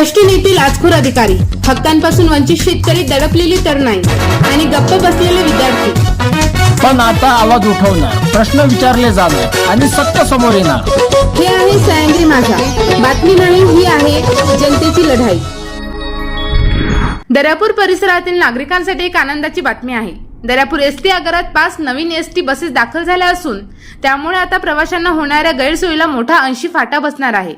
भ्रष्ट नीती लाचखोर अधिकारी. हक्कांपासून वंचित शेतकरी दडपलेली तरुणाई आणि गप्प बसलेले विद्यार्थी. पण आता आवाज उठवणार प्रश्न विचारले जाणार आणि सत्य समोर येणार. हे आहे सह्याद्री माझा. बातमी नाही ही आहे जनतेची लढाई. दर्यापूर परिसरातील नागरिकांसाठी एक आनंदाची बातमी आहे. दर्यापूर एसटी आगारात पाच नवीन एसटी बसेस दाखल झाल्या असून त्यामुळे आता प्रवाशांना होणाऱ्या गैरसोयीला मोठा ऐंशी फाटा बसणार आहे.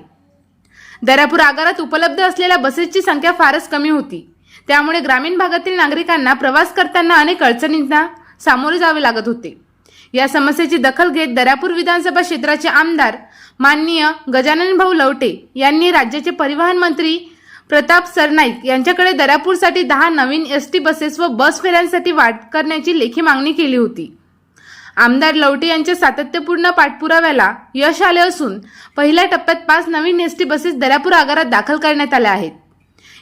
दर्यापूर आगारात उपलब्ध असलेल्या बसेसची संख्या फारच कमी होती. त्यामुळे ग्रामीण भागातील नागरिकांना प्रवास करताना अनेक अडचणींना सामोरे जावे लागत होते. या समस्येची दखल घेत दर्यापूर विधानसभा क्षेत्राचे आमदार माननीय गजानन भाऊ लवटे यांनी राज्याचे परिवहन मंत्री प्रताप सरनाईक यांच्याकडे दर्यापूरसाठी दहा नवीन एस टी बसेस व बस फेऱ्यांसाठी वाट करण्याची लेखी मागणी केली होती. आमदार लवटे यांच्या सातत्यपूर्ण पाठपुराव्याला यश आले असून पहिल्या टप्प्यात पाच नवीन एस टी बसेस दर्यापूर आगारात दाखल करण्यात आल्या आहेत.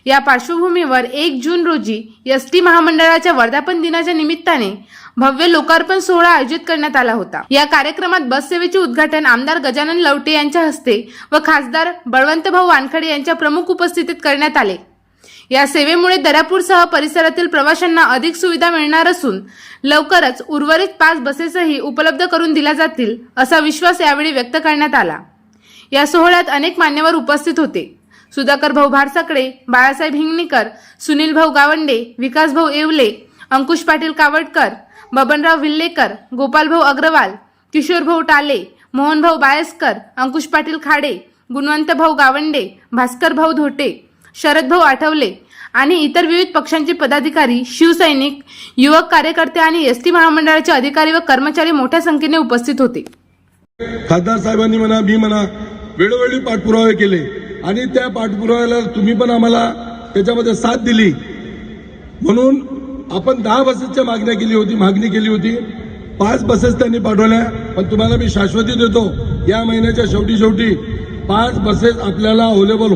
या पार्श्वभूमीवर एक जून रोजी एस टी महामंडळाच्या वर्धापन दिनाच्या निमित्ताने भव्य लोकार्पण सोहळा आयोजित करण्यात आला होता. या कार्यक्रमात बससेवेचे उद्घाटन आमदार गजानन लवटे यांच्या हस्ते व खासदार बळवंतभाऊ वानखडे यांच्या प्रमुख उपस्थितीत करण्यात आले. या सेवेमुळे दर्यापूरसह परिसरातील प्रवाशांना अधिक सुविधा मिळणार असून लवकरच उर्वरित पाच बसेसही उपलब्ध करून दिल्या जातील असा विश्वास यावेळी व्यक्त करण्यात आला. या सोहळ्यात अनेक मान्यवर उपस्थित होते. सुधाकर भाऊ भारसाकडे बाळासाहेब हिंगणीकर सुनील भाऊ गावंडे विकास भाऊ येवले अंकुश पाटील कावडकर बबनराव विल्लेकर गोपालभाऊ अग्रवाल किशोर भाऊ टाले मोहनभाऊ बायसकर बायस्कर अंकुश पाटील खाडे गुणवंत भाऊ गावंडे भास्कर भाऊ धोटे शरद भाऊ आठवले आणि इतर विविध पक्षांचे पदाधिकारी शिवसैनिक युवक कार्यकर्ते आणि एस टी महामंडळाचे अधिकारी व कर्मचारी मोठ्या संख्येने उपस्थित होते. खासदार साहेबांनी म्हणा मी म्हणा वेळोवेळी पाठपुरावे केले. आणि त्या पाठपुराव्याला तुम्ही पण आम्हाला त्याच्यामध्ये साथ दिली. म्हणून आपण दहा बसेसच्या मागण्या केली होती मागणी केली होती. पाच बसेस त्यांनी पाठवल्या पण तुम्हाला मी शाश्वती देतो या महिन्याच्या शेवटी शेवटी पाच बसेस आपल्याला अवेलेबल